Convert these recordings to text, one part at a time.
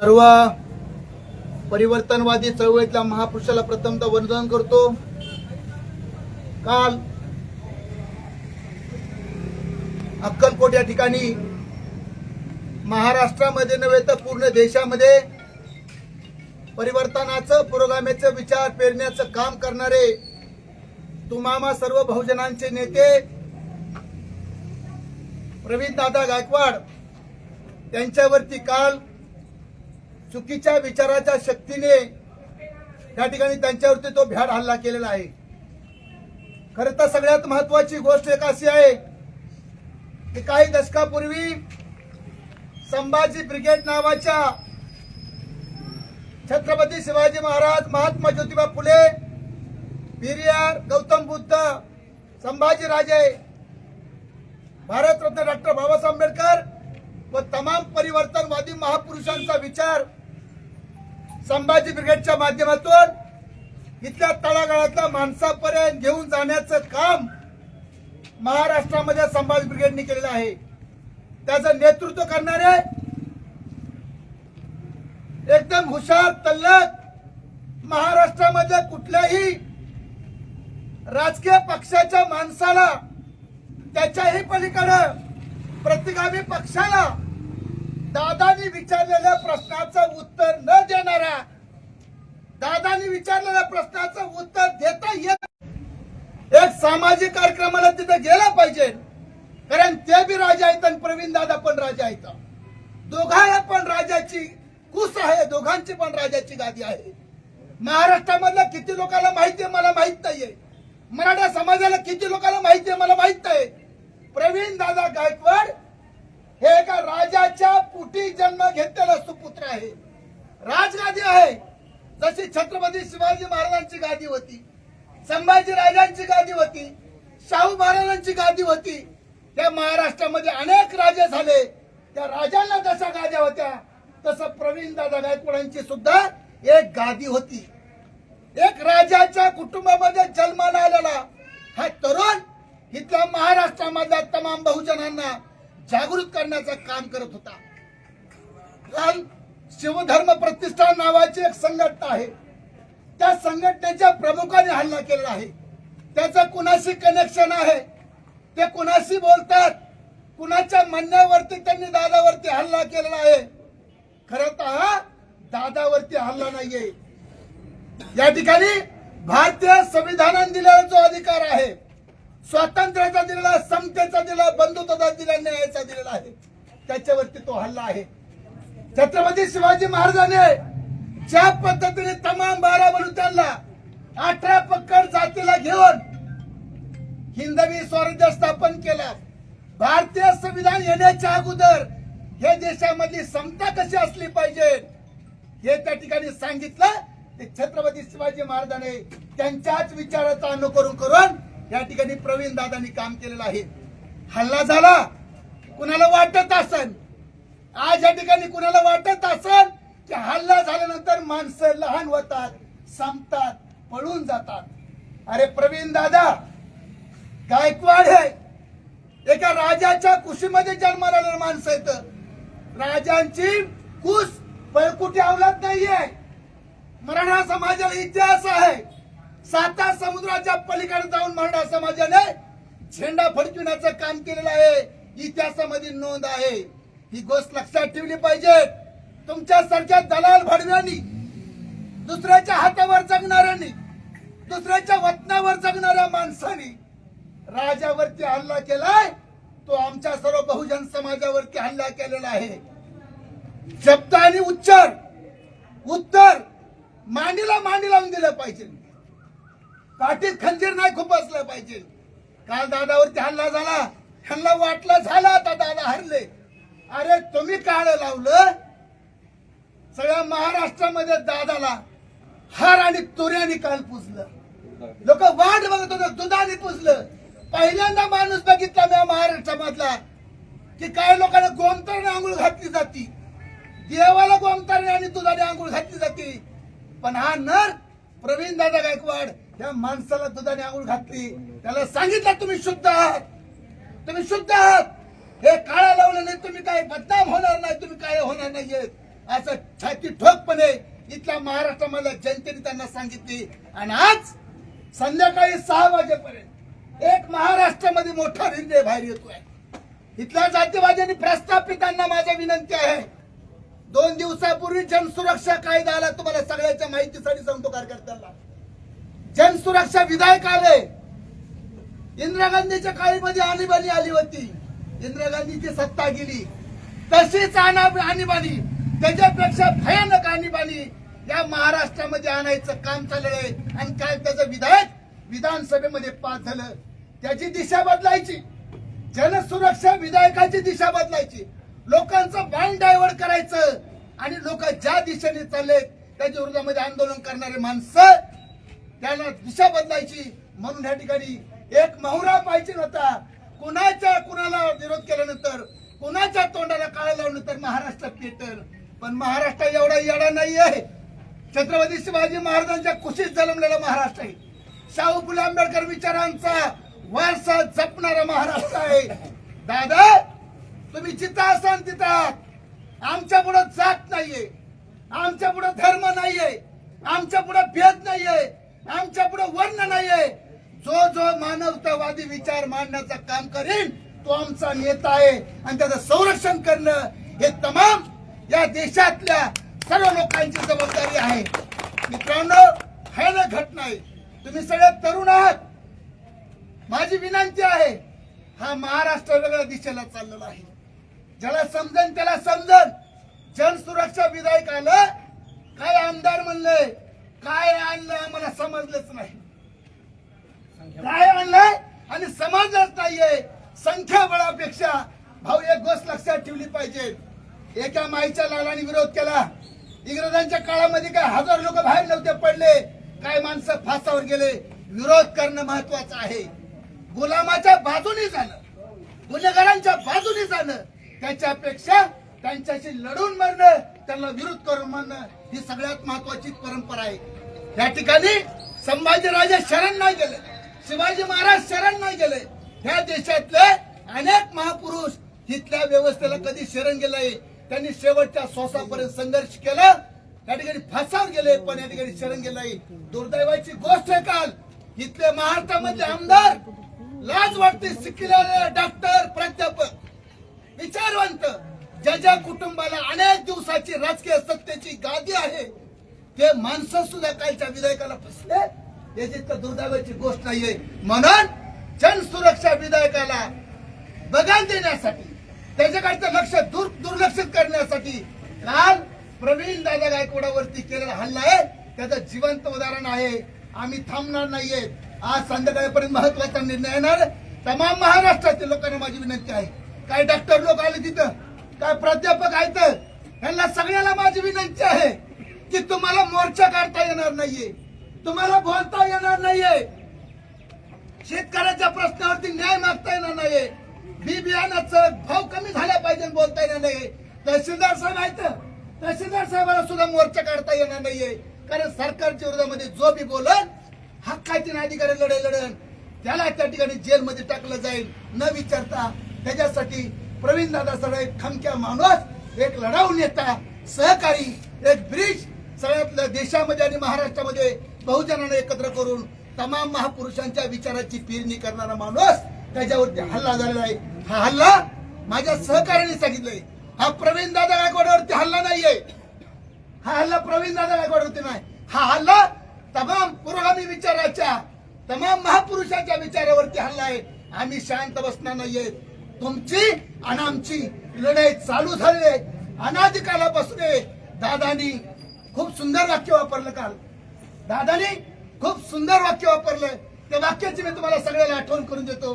सर्व परिवर्तनवादी चळवळीतल्या महापुरुषाला प्रथमतः वंदन करतो. काल अक्कलकोट या ठिकाणी महाराष्ट्रामध्ये नव्हे तर पूर्ण देशामध्ये परिवर्तनाचं पुरोगामीचं विचार पेरण्याचं काम करणारे तुमामा सर्व बहुजनांचे नेते प्रवीण दादा गायकवाड त्यांच्यावरती काल चुकीच्या विचाराच्या शक्तीने त्या ठिकाणी त्यांच्यावरती तो भ्याड हल्ला केलेला आहे. खरं तर सगळ्यात महत्वाची गोष्ट एक अशी आहे की काही दशकापूर्वी संभाजी ब्रिगेड नावाच्या छत्रपती शिवाजी महाराज महात्मा ज्योतिबा फुले पेरियार गौतम बुद्ध संभाजी राजे भारतरत्न डॉक्टर बाबासाहेब आंबेडकर व तमाम परिवर्तनवादी महापुरुषांचा विचार संभाजी ब्रिगेडच्या माध्यमातून इथल्या तळागाळातल्या माणसापर्यंत घेऊन जाण्याचं काम महाराष्ट्रामध्ये संभाजी ब्रिगेडने केलेलं आहे. त्याचं नेतृत्व करणारे एकदम हुशार तल्लक महाराष्ट्रामध्ये कुठल्याही राजकीय पक्षाच्या माणसाला त्याच्याही पलीकडं प्रतिगामी पक्षाला दादानी विचारलेल्या प्रश्नाचं उत्तर न देणारा दादानी विचारलेल्या प्रश्नाचं उत्तर देता येत एक सामाजिक कार्यक्रमाला तिथे गेला पाहिजे. कारण ते बी राजा आहेत आणि प्रवीण दादा पण राजा आहेत. दोघांना पण राजाची कुस आहे दोघांची पण राजाची गादी आहे. महाराष्ट्रामधल्या किती लोकांना माहिती आहे मला माहीत नाहीये. मराठा समाजाला किती लोकांना माहिती आहे मला माहीत नाही. प्रवीण दादा गायकवाड हे एका राजाच्या पुटी जन्म घेतलेला सुपुत्र आहे. राजगादी आहे. जशी छत्रपती शिवाजी महाराजांची गादी होती संभाजी राजांची गादी होती शाहू महाराजांची गादी होती त्या महाराष्ट्रामध्ये अनेक राजे झाले. त्या राजांना जशा गाद्या होत्या तसं प्रवीण दादा गायकवाडांची सुद्धा एक गादी होती. एक राजाच्या कुटुंबामध्ये जन्माला आलेला हा तरुण इथल्या महाराष्ट्रामधल्या तमाम बहुजनांना जागृत करण्याचं काम करत होता. काल शिवधर्म प्रतिष्ठान नावाची एक संघटना आहे. त्या संघटनेच्या प्रमुखाने हल्ला केलेला आहे. त्याचं कुणाशी कनेक्शन आहे? ते कुणाशी बोलतात? कुणाच्या म्हणण्यावरती त्यांनी दादावरती हल्ला केलेला आहे? खरं तर हा दादावरती हल्ला नाहीये. या ठिकाणी भारतीय संविधानाने दिलेला जो अधिकार आहे स्वातंत्र्याचा दिलेला समतेचा दिला बंधुत्वाचा दिला न्यायाचा दिलेला आहे. त्याच्यावरती तो हल्ला आहे. छत्रपती शिवाजी महाराजाने ज्या पद्धतीने तमाम बारा मनुत्यांना अठरा पक्कड जातीला घेऊन हिंदवी स्वराज्य स्थापन केलं. भारतीय संविधान येण्याच्या अगोदर हे देशामधली समता कशी असली पाहिजे हे त्या ठिकाणी सांगितलं. ते छत्रपती शिवाजी महाराजांनी त्यांच्याच विचाराचा अनुकरण करून या ठिकाणी प्रवीण दादांनी काम केलेलं आहे. हल्ला झाला कुणाला वाटत असन? आज या ठिकाणी कुणाला वाटत असन? की हल्ला झाल्यानंतर माणसं लहान होतात संपतात पळून जातात. अरे प्रवीण दादा गायकवाड आहे एका राजाच्या कुशीमध्ये जन्माला आलेलं माणसं येत राजांची कुस पळकुटी अवलाद नाहीये. मराठा समाजाला इतिहास आहे. साता समुद्राच्या पलीकडे जाऊन मराठा समाजाने झेंडा फडकविण्याचं काम केलेलं आहे. इतिहासामध्ये नोंद आहे. ही गोष्ट लक्षात ठेवली पाहिजे. तुमच्यासारख्या दलाल भडव्यांनी दुसऱ्याच्या हातावर जगणाऱ्यांनी दुसऱ्याच्या वतनावर जगणाऱ्या माणसानी राजावरती हल्ला केलाय. तो आमच्या सर्व बहुजन समाजावरती हल्ला केलेला आहे. शब्द आणि उच्चार उत्तर मांडीला मांडी लावून दिलं पाहिजे. काठीत खंजीर नाही खुपसलं पाहिजे. काल दादावरती हल्ला झाला. हल्ला वाटला झाला आता दादा हरले. अरे तुम्ही काळ लावलं? सगळ्या महाराष्ट्रामध्ये दादाला हार आणि तुऱ्याने काल पुजलं. लोक वाट बघत होते दुधाने पुजलं. पहिल्यांदा माणूस बघितला मी महाराष्ट्रामधला की काय लोकांना गोमताने आंघोळ घातली जाती. देवाला गोमताने आणि दुधाने आंघोळ घातली जाते. पण हा नर प्रवीण दादा गायकवाड त्या माणसाला दुधाने आंघोळ घातली. त्याला सांगितलं तुम्ही शुद्ध आहात. तुम्ही शुद्ध आहात. हे काळा लावलं नाही तुम्ही काय बदनाम होणार नाही तुम्ही काय होणार नाहीये. असं छाती ठोकपणे इथल्या महाराष्ट्रामधल्या जनतेने त्यांना सांगितली. आणि आज संध्याकाळी सहा वाजेपर्यंत एक महाराष्ट्रामध्ये मोठा निर्णय बाहेर येतोय. इथल्या जातीवाद्यांनी प्रस्थापितांना माझ्या विनंती आहे दोन दिवसापूर्वी जनसुरक्षा कायदा आला तुम्हाला सगळ्याच्या माहितीसाठी सांगतो कार्यकर्त्यांना. जनसुरक्षा विधायक आले. इंदिरा गांधीच्या काळीमध्ये आणीबाणी आली होती. इंदिरा गांधीची सत्ता गेली. तशीच आणीबाणी. त्याच्यापेक्षा भयानक आणीबाणी या महाराष्ट्रामध्ये आणायचं काम चाललं आहे. आणि काय त्याचं विधायक विधानसभेमध्ये पास झालं. त्याची दिशा बदलायची. जनसुरक्षा विधायकाची दिशा बदलायची. लोकांचं बाण डायव्हर्ट करायचं. आणि लोक ज्या दिशेने चालले त्याच्या विरोधामध्ये आंदोलन करणारे माणसं त्यांना दिशा बदलायची म्हणून या ठिकाणी एक महुरा पाहिजे होता कुणाच्या कुणाला विरोध केल्यानंतर कुणाच्या तोंडाला काळा लावल्यानंतर महाराष्ट्रात पेटल. पण महाराष्ट्र एवढा येडा नाही आहे छत्रपती शिवाजी महाराजांच्या कुशीत जन्मलेला महाराष्ट्र आहे. शाहू फुले आंबेडकर विचारांचा वारसा जपणारा महाराष्ट्र आहे. दादा तुम्ही जिथं असाल तिथं. आमच्या पुढे जात नाहीये. आमच्या पुढे धर्म नाहीये. आमच्या पुढे भेद नाहीये. आमच्या पुढे वर्ण नाहीये. जो जो मानवतावादी विचार मांडण्याचं काम करेन तो आमचा नेता आहे. आणि त्याचं संरक्षण करणं हे तमाम या देशातल्या सर्व लोकांची जबाबदारी आहे. मित्रांनो भयानक घटना आहे तुम्ही सगळे तरुण आहात. माझी विनंती आहे हा महाराष्ट्र वेगळ्या दिशेला चाललेला आहे. ज्याला समजन त्याला समजन. जनसुरक्षा विधायक आलं काय आमदार म्हणले? काय आणलं आम्हाला समजलंच नाही. काय आणलंय? आणि समजलंच नाहीये. संख्याबळापेक्षा भाऊ एक गोष्ट लक्षात ठेवली पाहिजे. एका माईच्या लालाने विरोध केला. इंग्रजांच्या काळामध्ये काय हजार लोक बाहेर नव्हते पडले. काय माणसं फासावर गेले. विरोध करणं महत्वाचं आहे. गुलामाच्या बाजूने जाणं गुन्हेगारांच्या बाजूने जाणं त्याच्यापेक्षा त्यांच्याशी लढून मरणं त्यांना विरोध करून मरणं ही सगळ्यात महत्वाची परंपरा आहे. या ठिकाणी संभाजीराजे शरण नाही गेले. शिवाजी महाराज शरण नाही गेले. ह्या देशातले अनेक महापुरुष इथल्या व्यवस्थेला कधी शरण गेले त्यांनी शेवटच्या श्वासापर्यंत संघर्ष केला. या ठिकाणी फासावर गेले पण या ठिकाणी शरण गेले दुर्दैवाची गोष्ट आहे काल. इथले महाराष्ट्रामधले आमदार लाज वाटते शिकलेले डॉक्टर प्राध्यापक. विचारवंत ज्या ज्या कुटुंबाला अनेक दिवसाची राजकीय सत्तेची गादी आहे ते माणसं सुद्धा कालच्या विधायकाला फसले याची तर दुर्दैवाची गोष्ट नाहीये. म्हणून जनसुरक्षा विधायकाला बगान देण्यासाठी त्याच्याकडचं लक्ष दूर दुर्लक्षित करण्यासाठी काल प्रवीण दादा गायकवाडावरती केलेला हल्ला आहे. त्याचं जिवंत उदाहरण आहे. आम्ही थांबणार नाहीये. आज संध्याकाळपर्यंत महत्त्वाचा निर्णय येणार. तमाम महाराष्ट्रातील लोकांना माझी विनंती आहे. काय डॉक्टर लोक आले तिथं? काय प्राध्यापक आहेत? यांना सगळ्याला माझी विनंती आहे. की तुम्हाला मोर्चा काढता येणार नाहीये. तुम्हाला बोलता येणार नाहीये. शेतकऱ्याच्या प्रश्नावरती न्याय मागता येणार नाहीये. बी बियाणाचं भाव कमी झाला पाहिजे बोलता येणार नाही तहसीलदार साहेब आहेत तहसीलदार साहेबांना सुद्धा मोर्चा काढता येणार नाहीये. कारण सरकारच्या विरोधामध्ये जो बी बोलन हक्काचे अधिकारी लढे लढन त्याला त्या ठिकाणी जेलमध्ये टाकलं जाईल. न विचारता त्याच्यासाठी प्रवीण दादा सगळा एक खमक्या माणूस एक लढाऊ नेता सहकारी एक ब्रिज सगळ्यातल्या देशामध्ये आणि महाराष्ट्रामध्ये बहुजनांना एकत्र करून तमाम महापुरुषांच्या विचाराची पेरणी करणारा माणूस त्याच्यावरती हल्ला झालेला आहे. हा हल्ला माझ्या सहकार्याने सांगितलंय. हा प्रवीण दादा गायकवाडावरती हल्ला नाहीये. हा हल्ला प्रवीण दादा गायकवाडावरती नाही. हा हल्ला तमाम पुरोगामी विचाराच्या तमाम महापुरुषांच्या विचारावरती हल्ला आहे. आम्ही शांत बसणार नाहीये. तुमची आणि आमची लढाई चालू झाली आहे. अनाधिकालापासून आहे. दादानी खूप सुंदर वाक्य वापरलं काल. दादानी खूप सुंदर वाक्य वापरलं त्या वाक्याची मी तुम्हाला सगळ्याला आठवण करून देतो.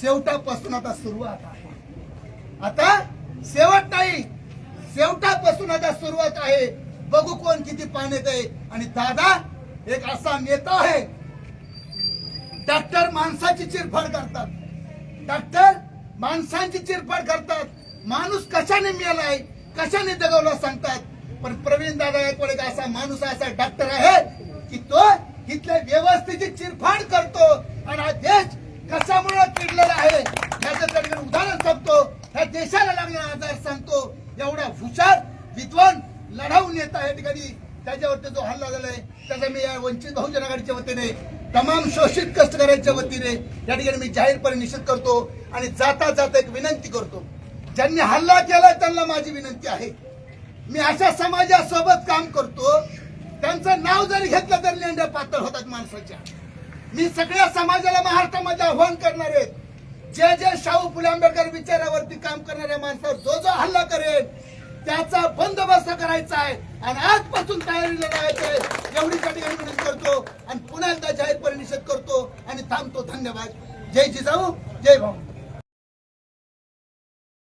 शेवटापासून आता सुरुवात आहे. आता शेवट नाही शेवटापासून आता सुरुवात आहे. बघू कोण किती पाण्यात आहे आणि दादा एक असा नेता आहे. डॉक्टर माणसाची चिरफाड करतात. डॉक्टर माणसांची चिरफाड करतात. माणूस कशाने मिळालाय कशाने दगवला सांगतात? पण प्रवीण दादा एक असा माणूस असा डॉक्टर आहे की तो इथल्या व्यवस्थेची चिरफाड करतो आणि हा देश कशामुळे चिडलेला आहे याचं तर मी उदाहरण सांगतो ह्या देशाला लागलेला आजार सांगतो एवढा हुशार विद्वान लढाऊ नेता या ठिकाणी त्याच्यावरती जो हल्ला झालाय त्याचा मी या वंचित बहुजन आघाडीच्या वतीने तमाम शोषित कष्टकऱ्यांच्या वतीने या ठिकाणी मी जाहीरपणे निषेध करतो आणि जाता जाता एक विनंती करतो. ज्यांनी हल्ला केला त्यांना माझी विनंती आहे. मी अशा समाजासोबत काम करतो. त्यांचं नाव जरी घेतलं तर लेंड्या पातळ होतात माणसाच्या. मी सगळ्या समाजाला महाराष्ट्रामध्ये आव्हान करणार आहेत जे जे शाहू फुले आंबेडकर विचारावरती काम करणाऱ्या माणसावर जो जो हल्ला करेल त्याचा बंदोबस्त करायचा आहे. आणि आजपासून तयारीला लागायचं आहे. एवढी त्या ठिकाणी विनंती करतो आणि पुन्हा एकदा जाहीर परिषद करतो. आणि थांबतो. धन्यवाद. जय जिजाऊ. जय भाऊ.